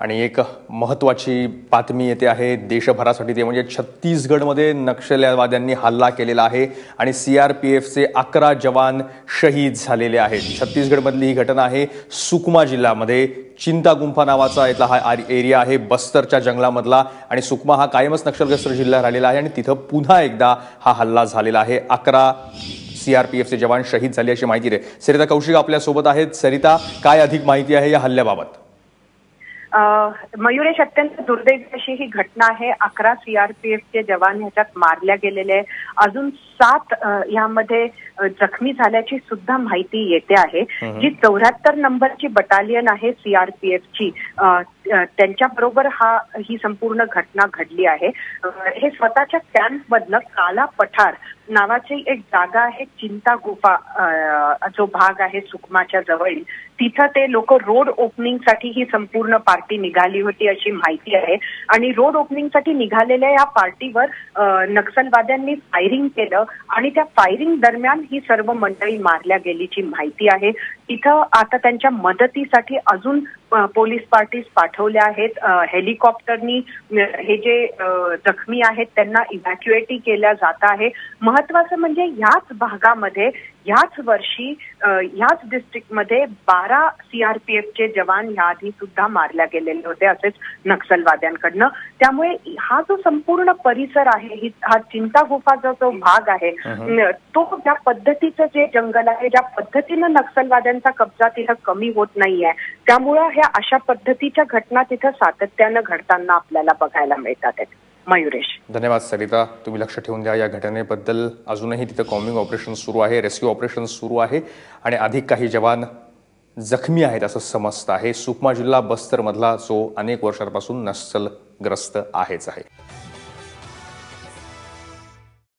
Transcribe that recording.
आणि एक महत्त्वाची बातमी येते आहे देशभरासाठी ते म्हणजे छत्तीसगडमध्ये नक्षलवाद्यांनी हल्ला केलेला आहे आणि सी आर पी एफचे अकरा जवान शहीद झालेले आहेत. छत्तीसगडमधली ही घटना आहे. सुकमा जिल्ह्यामध्ये चिंता गुंफा नावाचा इथला हा आर- एरिया आहे बस्तरच्या जंगलामधला. आणि सुकमा हा कायमच नक्षलग्रस्त जिल्हा राहिलेला आहे आणि तिथं पुन्हा एकदा हा हल्ला झालेला आहे. अकरा सीआरपीएफचे जवान शहीद झाले अशी माहिती आहे सरिता कौशिक आपल्यासोबत आहेत. सरिता काय अधिक माहिती आहे या हल्ल्याबाबत? मयुरेश अत्यंत दुर्दैवी अशी ही घटना आहे. अकरा सीआरपीएफचे जवान ह्याच्यात मारल्या गेलेले आहे. अजून सात यामध्ये जखमी झाल्याची सुद्धा माहिती येते आहे. जी चौऱ्याहत्तर नंबरची बटालियन आहे सीआरपीएफची त्यांच्या बरोबर हा ही संपूर्ण घटना घडली आहे. हे स्वतःच्या कॅम्प मधनं काला पठार नावाची एक जागा आहे चिंता गुफा जो भाग आहे सुकमाच्या जवळील. तिथं ते लोक रोड ओपनिंगसाठी ही संपूर्ण पार्टी निघाली होती अशी माहिती आहे. आणि रोड ओपनिंगसाठी निघालेल्या या पार्टीवर नक्षलवाद्यांनी फायरिंग केलं आणि त्या फायरिंग दरम्यान ही सर्व मंडळी मारल्या गेलीची माहिती आहे. तिथं आता त्यांच्या मदतीसाठी अजून पोलीस पार्टीज पाठवल्या आहेत. हेलिकॉप्टरनी हे जे जखमी आहेत त्यांना इव्हॅक्युएटी केल्या जात आहे. महत्वाचं म्हणजे याच भागामध्ये याच वर्षी अ, याच डिस्ट्रिक्टमध्ये बारा सीआरपीएफचे जवान याआधी सुद्धा मारल्या गेलेले होते असेच नक्षलवाद्यांकडनं. त्यामुळे हा जो संपूर्ण परिसर आहे ही हा चिंता गुफाचा जो भाग आहे तो ज्या पद्धतीचं जे जंगल आहे ज्या पद्धतीनं नक्षलवाद्यांचा कब्जा तिथं कमी होत नाहीये. त्यामुळं ह्या अशा पद्धतीच्या घटना तिथं सातत्यानं घडताना आपल्याला बघायला मिळतात आहेत. मयुरेश. धन्यवाद सरिता. तुम्ही लक्ष ठेवून द्या या घटनेबद्दल. अजूनही तिथं कॉम्बिंग ऑपरेशन सुरू आहे रेस्क्यू ऑपरेशन सुरू आहे आणि अधिक काही जवान जखमी आहेत असं समजतं आहे. सुकमा जिल्हा बस्तरमधला जो अनेक वर्षांपासून नक्षलग्रस्त आहेच आहे.